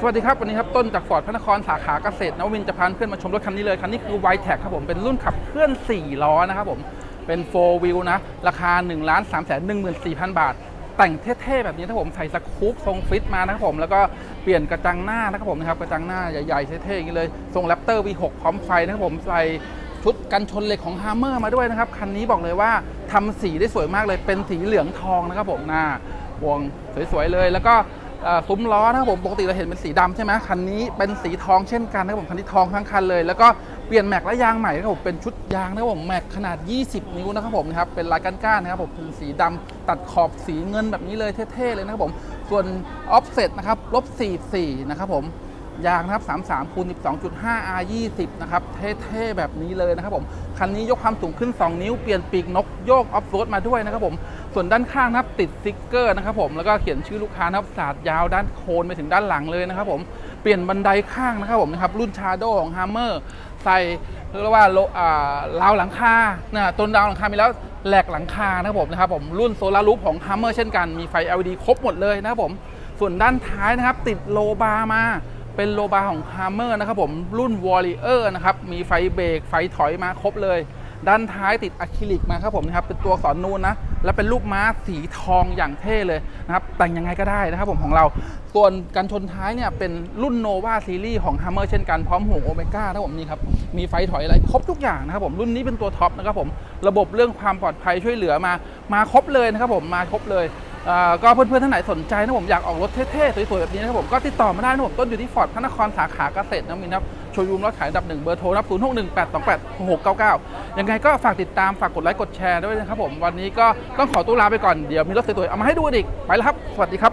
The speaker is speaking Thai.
สวัสดีครับ วันนี้ครับต้นจากฟอร์ดพระนครสาขาเกษตรนวมินทร์จะพาเพื่อนมาชมรถคันนี้เลย คันนี้คือ y t e c ครับผม เป็นรุ่นขับเคลื่อน 4 ล้อนะครับผม เป็น 4 wheel นะ ราคา 1 3 1 4 0 0 0 บาท แต่งเท่ ๆ แบบนี้นะครับผมใส่สกู๊ปทรงฟิตมานะครับผม แล้วก็เปลี่ยนกระจังหน้านะครับผมนะครับกระจังหน้าใหญ่ๆเท่ๆอย่างนี้เลยทรงแรปเตอร์ V6 พร้อมไฟนะครับผมใส่ชุดกันชนเหล็กของ Hammer มาด้วยนะครับคันนี้บอกเลยว่าทำสีได้สวยมากเลยเป็นสีเหลืองทองนะครับผมหน้าวงสวยๆเลยแล้วก็ ซุ้มล้อนะครับผมปกติเราเห็นเป็นสีดำใช่ไหมคันนี้เป็นสีทองเช่นกันนะครับผมคันนี้ทองทั้งคันเลย แล้วก็เปลี่ยนแม็กและยางใหม่นะครับผมเป็นชุดยางนะครับผมแม็กขนาด 20 นิ้วนะครับผมนะครับเป็นลายก้านๆนะครับผมเป็นสีดำตัดขอบสีเงินแบบนี้เลยเท่ๆเลยนะครับผมส่วนออฟเซ็ตนะครับลบ44นะครับผม ยางนะครับ 33คูณ12.5 R 20นะครับ เท่ๆ แบบนี้เลยนะครับผม คันนี้ยกความสูงขึ้น 2 นิ้ว เปลี่ยนปีกนกโยกออฟโรดมาด้วยนะครับผม ส่วนด้านข้างนะครับติดสติ๊กเกอร์นะครับผม แล้วก็เขียนชื่อลูกค้านะครับสาดยาวด้านโคนไปถึงด้านหลังเลยนะครับผม เปลี่ยนบันไดข้างนะครับผมนะครับ รุ่นชาโดของฮ Hammer ใส่เรียกว่าลาราวหลังคานะต้นราวหลังคามีแล้วแหลกหลังคานะครับผมนะครับผมรุ่นโซลารูปของ Hammer เช่นกันมีไฟ LED ครบหมดเลยนะครับผมส่วนด้านท้ายนะครับติดโลบาร์มา เป็นโลบาร์ของ Hammer นะครับผมรุ่น Warrior นะครับ มีไฟเบรกไฟถอยมาครบเลย ด้านท้ายติดอะคริลิกมาครับผมนะครับเป็นตัวสอักษรนูนนะ และเป็นรูปม้าสีทองอย่างเท่เลยนะครับ แต่งยังไงก็ได้นะครับผมของเรา ส่วนกันชนท้ายเนี่ยเป็นรุ่นโนวาซีรีส์ของ Hammer เช่นกันพร้อมห่วงโอเมก้านะครับผมนี่ครับมีไฟถอยอะไรครบทุกอย่างนะครับผมรุ่นนี้เป็นตัวท็อปนะครับผมระบบเรื่องความปลอดภัยช่วยเหลือมามาครบเลยนะครับผมมาครบเลย ก็เพื่อนๆท่านไหนสนใจนะผมอยากออกรถเท่ๆสวยๆแบบนี้นะครับผมก็ติดต่อมาได้นะผมต้นอยู่ที่ฟอร์ดพระนครสาขาเกษตรนะมินครับโชว์รูมรถขายดับหนึ่งเบอร์โทรนับ 0 6 1 8 2 8 6 9 9 ยังไงก็ฝากติดตามฝากกดไลค์กดแชร์ด้วยนะครับผมวันนี้ก็ต้องขอตัวลาไปก่อนเดี๋ยวมีรถสวยๆเอามาให้ดูอีกไปแล้วครับ สวัสดีครับ